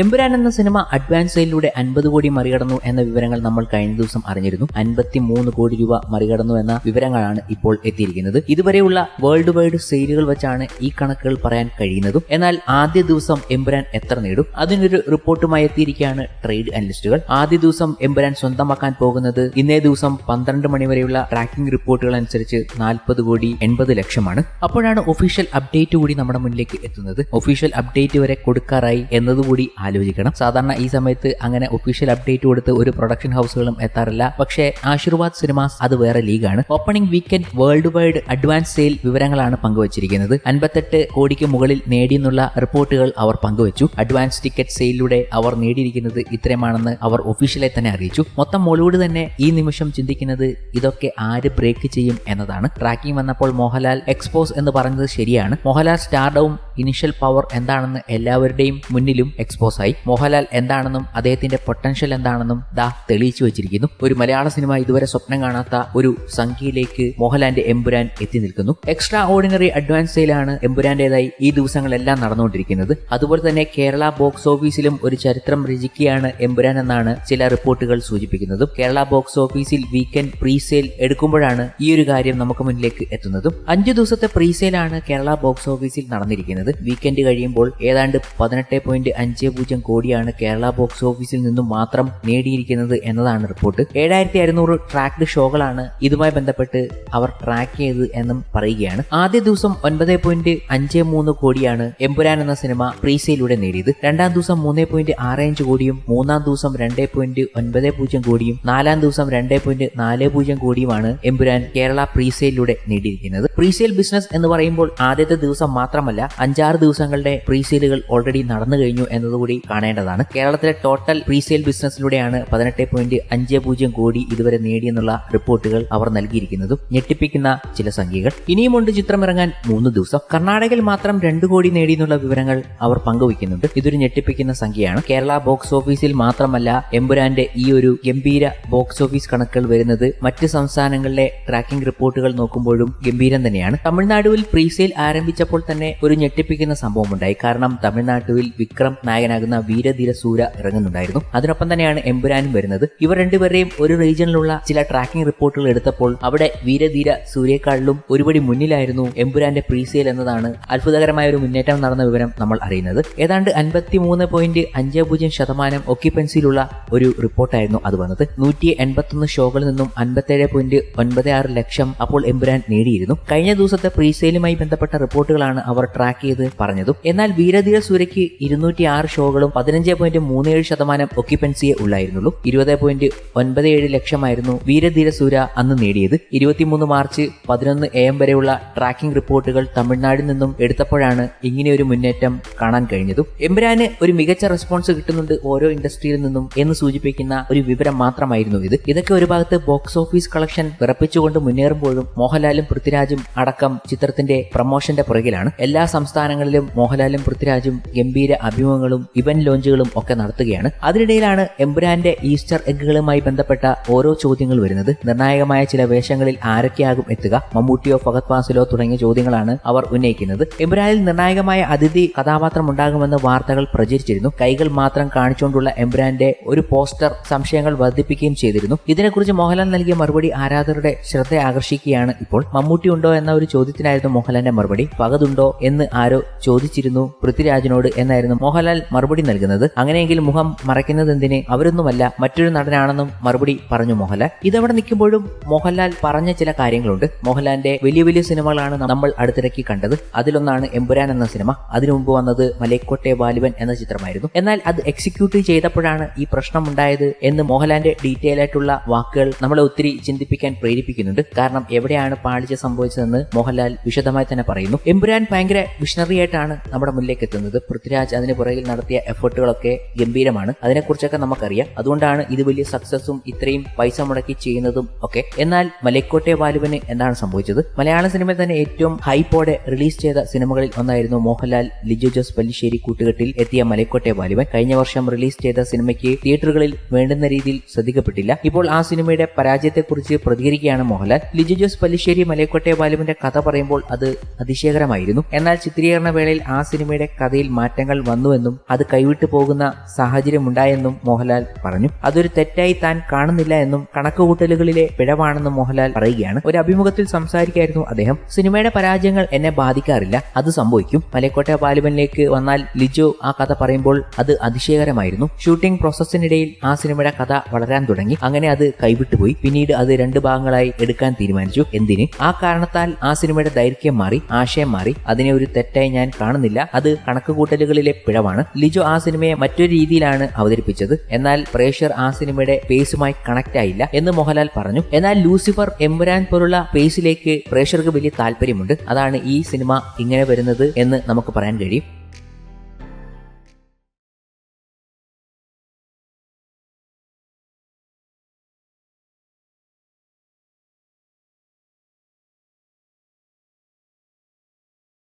എമ്പുരാൻ എന്ന cinema advance സെയിലൂടെ അൻപത് കോടി മറികടന്നു എന്ന വിവരങ്ങൾ നമ്മൾ കഴിഞ്ഞ ദിവസം അറിഞ്ഞിരുന്നു. അൻപത്തി മൂന്ന് കോടി രൂപ മറികടന്നു എന്ന വിവരങ്ങളാണ് ഇപ്പോൾ എത്തിയിരിക്കുന്നത്. ഇതുവരെയുള്ള വേൾഡ് വൈഡ് സെയിലുകൾ വെച്ചാണ് ഈ കണക്കുകൾ പറയാൻ കഴിയുന്നതും. എന്നാൽ ആദ്യ ദിവസം എമ്പുരാൻ എത്ര നേടും? അതിനൊരു റിപ്പോർട്ടുമായി എത്തിയിരിക്കുകയാണ് ട്രേഡ് അനലിസ്റ്റുകൾ ആദ്യ ദിവസം എമ്പുരാൻ സ്വന്തമാക്കാൻ പോകുന്നത് ഇന്നേ ദിവസം പന്ത്രണ്ട് മണി വരെയുള്ള ട്രാക്കിംഗ് റിപ്പോർട്ടുകൾ അനുസരിച്ച് നാൽപ്പത് കോടി എൺപത് ലക്ഷമാണ്. അപ്പോഴാണ് ഒഫീഷ്യൽ അപ്ഡേറ്റ് കൂടി നമ്മുടെ മുന്നിലേക്ക് എത്തുന്നത്. ഒഫീഷ്യൽ അപ്ഡേറ്റ് വരെ കൊടുക്കാറായി എന്നതുകൂടി ആലോചിക്കണം. സാധാരണ ഈ സമയത്ത് അങ്ങനെ ഒഫീഷ്യൽ അപ്ഡേറ്റ് കൊടുത്ത് ഒരു പ്രൊഡക്ഷൻ ഹൗസുകളും എത്താറില്ല. പക്ഷേ ആശീർവാദ് സിനിമാസ് അത് വേറെ ലീഗാണ്. Opening weekend worldwide advance sale വിവരങ്ങളാണ് പങ്കുവച്ചിരിക്കുന്നത്. അൻപത്തെട്ട് കോടിക്ക് മുകളിൽ നേടിയെന്നുള്ള റിപ്പോർട്ടുകൾ അവർ പങ്കുവച്ചു. അഡ്വാൻസ് ടിക്കറ്റ് സെയിലിലൂടെ അവർ നേടിയിരിക്കുന്നത് ഇത്രയുമാണെന്ന് അവർ ഒഫീഷ്യലായി തന്നെ അറിയിച്ചു. മൊത്തം മോളിവുഡ് തന്നെ ഈ നിമിഷം ചിന്തിക്കുന്നത് ഇതൊക്കെ ആര് ബ്രേക്ക് ചെയ്യും എന്നതാണ്. ട്രാക്കിംഗ് വന്നപ്പോൾ മോഹൻലാൽ എക്സ്പോസ് എന്ന് പറഞ്ഞത് ശരിയാണ്. മോഹൻലാൽ സ്റ്റാർഡവും ഇനിഷ്യൽ പവർ എന്താണെന്ന് എല്ലാവരുടെയും മുന്നിലും എക്സ്പോസ് ആയി. മോഹൻലാൽ എന്താണെന്നും അദ്ദേഹത്തിന്റെ പൊട്ടൻഷ്യൽ എന്താണെന്നും ദാ തെളിയിച്ചു വെച്ചിരിക്കുന്നു. ഒരു മലയാള സിനിമ ഇതുവരെ സ്വപ്നം കാണാത്ത ഒരു സംഖ്യയിലേക്ക് മോഹൻലാലിന്റെ എമ്പുരാൻ എത്തി നിൽക്കുന്നു. എക്സ്ട്രാ ഓർഡിനറി അഡ്വാൻസ് സെയിലാണ് എമ്പുരാന്റേതായി ഈ ദിവസങ്ങളെല്ലാം നടന്നുകൊണ്ടിരിക്കുന്നത്. അതുപോലെ തന്നെ കേരള ബോക്സ് ഓഫീസിലും ഒരു ചരിത്രം രചിക്കുകയാണ് എമ്പുരാൻ എന്നാണ് ചില റിപ്പോർട്ടുകൾ സൂചിപ്പിക്കുന്നത്. കേരള ബോക്സ് ഓഫീസിൽ വീക്കെൻഡ് പ്രീസെയിൽ എടുക്കുമ്പോഴാണ് ഈ ഒരു കാര്യം നമുക്ക് മുന്നിലേക്ക് എത്തുന്നതും. അഞ്ചു ദിവസത്തെ പ്രീസെയിലാണ് കേരള ബോക്സ് ഓഫീസിൽ നടന്നിരിക്കുന്നത്. വീക്കെൻഡ് കഴിയുമ്പോൾ ഏതാണ്ട് പതിനെട്ട് പോയിന്റ് അഞ്ച് പൂജ്യം കോടിയാണ് കേരള ബോക്സ് ഓഫീസിൽ നിന്നും മാത്രം നേടിയിരിക്കുന്നത് എന്നതാണ് റിപ്പോർട്ട് ഏഴായിരത്തി അറുന്നൂറ് ട്രാക്ഡ് ഷോകളാണ് ഇതുമായി ബന്ധപ്പെട്ട് അവർ ട്രാക്ക് ചെയ്ത് എന്നും പറയുകയാണ്. ആദ്യ ദിവസം ഒൻപത് പോയിന്റ് അഞ്ച് മൂന്ന് കോടിയാണ് എമ്പുരാൻ എന്ന സിനിമ പ്രീസെയിലൂടെ നേടിയത്. രണ്ടാം ദിവസം മൂന്ന് പോയിന്റ് ആറ് അഞ്ച് കോടിയും മൂന്നാം ദിവസം രണ്ട് പോയിന്റ് ഒൻപത് പൂജ്യം കോടിയും നാലാം ദിവസം രണ്ട് പോയിന്റ് നാല് പൂജ്യം കോടിയുമാണ് എമ്പുരാൻ കേരള പ്രീസെയിലൂടെ നേടിയിരിക്കുന്നത്. പ്രീസെയിൽ ബിസിനസ് എന്ന് പറയുമ്പോൾ ആദ്യത്തെ ദിവസം മാത്രമല്ല അഞ്ചാറ് ദിവസങ്ങളുടെ പ്രീസെയിലുകൾ ഓൾറെഡി നടന്നു കഴിഞ്ഞു എന്നതുകൂടി കാണേണ്ടതാണ്. കേരളത്തിലെ ടോട്ടൽ പ്രീസെയിൽ ബിസിനസ്സിലൂടെയാണ് പതിനെട്ട് പോയിന്റ് അഞ്ച് പൂജ്യം കോടി ഇതുവരെ നേടിയെന്നുള്ള റിപ്പോർട്ടുകൾ അവർ നൽകിയിരിക്കുന്നതും ഞെട്ടിപ്പിക്കുന്ന ചില സംഖ്യകൾ. ഇനിയുമുണ്ട് ചിത്രം ഇറങ്ങാൻ മൂന്ന് ദിവസം. കർണാടകയിൽ മാത്രം രണ്ടു കോടി നേടിയെന്നുള്ള വിവരങ്ങൾ അവർ പങ്കുവയ്ക്കുന്നുണ്ട്. ഇതൊരു ഞെട്ടിപ്പിക്കുന്ന സംഖ്യയാണ്. കേരള ബോക്സ് ഓഫീസിൽ മാത്രമല്ല എമ്പുരാന്റെ ഈ ഒരു ഗംഭീര ബോക്സ് ഓഫീസ് കണക്കുകൾ വരുന്നത് മറ്റ് സംസ്ഥാനങ്ങളിലെ ട്രാക്കിംഗ് റിപ്പോർട്ടുകൾ നോക്കുമ്പോഴും ഗംഭീരം തന്നെയാണ്. തമിഴ്നാടുവിൽ പ്രീസെയിൽ ആരംഭിച്ചപ്പോൾ തന്നെ ഒരു ഞെട്ടിപ്പിക്കുന്ന സംഭവം ഉണ്ടായി കാരണം തമിഴ്നാട്ടിൽ വിക്രം നായകനാകുന്ന വീരധീര സൂര ഇറങ്ങുന്നുണ്ടായിരുന്നു. അതിനൊപ്പം തന്നെയാണ് എമ്പുരാനും വരുന്നത്. ഇവർ രണ്ടുപേരെയും ഒരു റീജിയനിലുള്ള ചില ട്രാക്കിംഗ് റിപ്പോർട്ടുകൾ എടുത്തപ്പോൾ അവിടെ വീരധീര സൂര്യക്കാളിലും ഒരുപടി മുന്നിലായിരുന്നു എമ്പുരാന്റെ പ്രീസെയിൽ എന്നതാണ് അത്ഭുതകരമായ ഒരു മുന്നേറ്റം നടന്ന വിവരം നമ്മൾ അറിയുന്നത്. ഏതാണ്ട് അൻപത്തി പോയിന്റ് അഞ്ച് പൂജ്യം ശതമാനം ഒക്യുപ്പൻസിയിലുള്ള ഒരു റിപ്പോർട്ടായിരുന്നു അത് വന്നത്. നൂറ്റി എൺപത്തൊന്ന് ഷോകളിൽ നിന്നും അൻപത്തേഴ് പോയിന്റ് ഒൻപത് ആറ് ലക്ഷം അപ്പോൾ എമ്പുരാൻ നേടിയിരുന്നു. കഴിഞ്ഞ ദിവസത്തെ പ്രീസെയിലുമായി ബന്ധപ്പെട്ട റിപ്പോർട്ടുകളാണ് അവർ ട്രാക്ക് പറഞ്ഞതും. എന്നാൽ വീരധീര സൂര്യയ്ക്ക് ഇരുന്നൂറ്റി ആറ് ഷോകളും പതിനഞ്ച് പോയിന്റ് മൂന്ന് ഏഴ് ശതമാനം ഒക്യുപ്പൻസിയെ ഉള്ളായിരുന്നുള്ളൂ. ഇരുപത് പോയിന്റ് ഒൻപത് ഏഴ് ലക്ഷമായിരുന്നു വീരധീര സൂര്യ അന്ന് നേടിയത്. ഇരുപത്തിമൂന്ന് മാർച്ച് പതിനൊന്ന് എ എം വരെയുള്ള ട്രാക്കിംഗ് റിപ്പോർട്ടുകൾ തമിഴ്നാടിൽ നിന്നും എടുത്തപ്പോഴാണ് ഇങ്ങനെയൊരു മുന്നേറ്റം കാണാൻ കഴിഞ്ഞതും. എമ്പുരാന് ഒരു മികച്ച റെസ്പോൺസ് കിട്ടുന്നുണ്ട് ഓരോ ഇൻഡസ്ട്രിയിൽ നിന്നും എന്ന് സൂചിപ്പിക്കുന്ന ഒരു വിവരം മാത്രമായിരുന്നു ഇത്. ഇതൊക്കെ ഒരു ഭാഗത്ത് ബോക്സ് ഓഫീസ് കളക്ഷൻ വിറപ്പിച്ചുകൊണ്ട് മുന്നേറുമ്പോഴും മോഹൻലാലും പൃഥ്വിരാജും അടക്കം ചിത്രത്തിന്റെ പ്രൊമോഷന്റെ പുറകിലാണ്. എല്ലാ സംസ്ഥാനങ്ങളിലും മോഹൻലാലും പൃഥ്വിരാജും ഗംഭീര അഭിമുഖങ്ങളും ഇവന്റ് ലോഞ്ചുകളും ഒക്കെ നടത്തുകയാണ്. അതിനിടയിലാണ് എമ്പുരാന്റെ ഈസ്റ്റർ എഗ്ഗുകളുമായി ബന്ധപ്പെട്ട ഓരോ ചോദ്യങ്ങൾ വരുന്നത്. നിർണായകമായ ചില വേഷങ്ങളിൽ ആരൊക്കെയാകും എത്തുക മമ്മൂട്ടിയോ ഫഹദ് ഫാസിലോ തുടങ്ങിയ ചോദ്യങ്ങളാണ് അവർ ഉന്നയിക്കുന്നത്. എമ്പുരാനിൽ നിർണായകമായ അതിഥി കഥാപാത്രം ഉണ്ടാകുമെന്ന് വാർത്തകൾ പ്രചരിച്ചിരുന്നു. കൈകൾ മാത്രം കാണിച്ചുകൊണ്ടുള്ള എമ്പുരാന്റെ ഒരു പോസ്റ്റർ സംശയങ്ങൾ വർദ്ധിപ്പിക്കുകയും ചെയ്തിരുന്നു. ഇതിനെക്കുറിച്ച് മോഹൻലാൽ നൽകിയ മറുപടി ആരാധകരുടെ ശ്രദ്ധ ആകർഷിക്കുകയാണ് ഇപ്പോൾ. മമ്മൂട്ടി ഉണ്ടോ എന്ന ഒരു ചോദ്യത്തിനായിരുന്നു മോഹൻലാലിന്റെ മറുപടി. ഉണ്ടോ എന്ന് ആരോ ചോദിച്ചിരുന്നു പൃഥ്വിരാജിനോട് എന്നായിരുന്നു മോഹൻലാൽ മറുപടി നൽകുന്നത്. അങ്ങനെയെങ്കിൽ മുഖം മറയ്ക്കുന്നത് എന്തിനെ അവരൊന്നുമല്ല മറ്റൊരു നടനാണെന്നും മറുപടി പറഞ്ഞു മോഹൻലാൽ. ഇതവിടെ നിൽക്കുമ്പോഴും മോഹൻലാൽ പറഞ്ഞ ചില കാര്യങ്ങളുണ്ട്. മോഹൻലാലിന്റെ വലിയ വലിയ സിനിമകളാണ് നമ്മൾ അടുത്തിടയ്ക്ക് കണ്ടത്. അതിലൊന്നാണ് എമ്പുരാൻ എന്ന സിനിമ. അതിനു മുമ്പ് വന്നത് മലയക്കോട്ടെ ബാലുവൻ എന്ന ചിത്രമായിരുന്നു. എന്നാൽ അത് എക്സിക്യൂട്ട് ചെയ്തപ്പോഴാണ് ഈ പ്രശ്നം ഉണ്ടായത് എന്ന് മോഹൻലാലിന്റെ ഡീറ്റെയിൽ ആയിട്ടുള്ള വാക്കുകൾ നമ്മളെ ഒത്തിരി ചിന്തിപ്പിക്കാൻ പ്രേരിപ്പിക്കുന്നുണ്ട്. കാരണം എവിടെയാണ് പാളിച്ച സംഭവിച്ചതെന്ന് മോഹൻലാൽ വിശദമായി തന്നെ പറയുന്നു. എമ്പുരാൻ ഭയങ്കര വിഷണറി ആയിട്ടാണ് നമ്മുടെ മുന്നിലേക്ക് എത്തുന്നത്. പൃഥ്വിരാജ് അതിന് പുറകിൽ നടത്തിയ എഫേർട്ടുകളൊക്കെ ഗംഭീരമാണ്. അതിനെക്കുറിച്ചൊക്കെ നമുക്കറിയാം. അതുകൊണ്ടാണ് ഇത് വലിയ സക്സസും ഇത്രയും പൈസ മുടക്കി ചെയ്യുന്നതും ഒക്കെ. എന്നാൽ മലൈക്കോട്ടെ ബാലുവിന് എന്താണ് സംഭവിച്ചത്? മലയാള സിനിമയിൽ തന്നെ ഏറ്റവും ഹൈപ്പോടെ റിലീസ് ചെയ്ത സിനിമകളിൽ ഒന്നായിരുന്നു മോഹൻലാൽ ലിജു ജോസ് പല്ലിശ്ശേരി കൂട്ടുകെട്ടിൽ എത്തിയ മലൈക്കോട്ടെ ബാലുവൻ കഴിഞ്ഞ വർഷം റിലീസ് ചെയ്ത സിനിമയ്ക്ക് തിയേറ്ററുകളിൽ വേണ്ടുന്ന രീതിയിൽ ശ്രദ്ധിക്കപ്പെട്ടില്ല. ഇപ്പോൾ ആ സിനിമയുടെ പരാജയത്തെക്കുറിച്ച് പ്രതികരിക്കുകയാണ് മോഹൻലാൽ. ലിജു ജോസ് പല്ലിശ്ശേരി മലൈക്കോട്ടെ ബാലുവിന്റെ കഥ പറയുമ്പോൾ അത് അതിശയകരമായിരുന്നു. എന്നാൽ ചിത്രീ ചിത്രീകരണ വേളയിൽ ആ സിനിമയുടെ കഥയിൽ മാറ്റങ്ങൾ വന്നുവെന്നും അത് കൈവിട്ടു പോകുന്ന സാഹചര്യമുണ്ടായെന്നും മോഹൻലാൽ പറഞ്ഞു. അതൊരു തെറ്റായി താൻ കാണുന്നില്ല എന്നും കണക്കുകൂട്ടലുകളിലെ പിഴവാണെന്നും മോഹൻലാൽ പറയുകയാണ്. ഒരു അഭിമുഖത്തിൽ സംസാരിക്കായിരുന്നു അദ്ദേഹം. സിനിമയുടെ പരാജയങ്ങൾ എന്നെ ബാധിക്കാറില്ല. അത് സംഭവിക്കും. മലക്കോട്ട ബാലുവനിലേക്ക് വന്നാൽ ലിജോ ആ കഥ പറയുമ്പോൾ അത് അതിശയകരമായിരുന്നു. ഷൂട്ടിംഗ് പ്രോസസ്സിനിടയിൽ ആ സിനിമയുടെ കഥ വളരാൻ തുടങ്ങി. അങ്ങനെ അത് കൈവിട്ടുപോയി പിന്നീട് അത് രണ്ട് ഭാഗങ്ങളായി എടുക്കാൻ തീരുമാനിച്ചു. എന്തിന്? ആ കാരണത്താൽ ആ സിനിമയുടെ ദൈർഘ്യം മാറി ആശയം മാറി. അതിനെ ഒരു തെറ്റായി ഞാൻ കാണുന്നില്ല. അത് കണക്കുകൂട്ടലുകളിലെ പിഴവാണ്. ലിജോ ആ സിനിമയെ മറ്റൊരു രീതിയിലാണ് അവതരിപ്പിച്ചത്. എന്നാൽ പ്രേഷർ ആ സിനിമയുടെ പേസുമായി കണക്ട് ആയില്ല എന്ന് മോഹൻലാൽ പറഞ്ഞു. എന്നാൽ ലൂസിഫർ എമ്പുരാൻ പോലുള്ള പേസിലേക്ക് പ്രേക്ഷകർക്ക് വലിയ താല്പര്യമുണ്ട്. അതാണ് ഈ സിനിമ ഇങ്ങനെ വരുന്നത് എന്ന് നമുക്ക് പറയാൻ കഴിയും.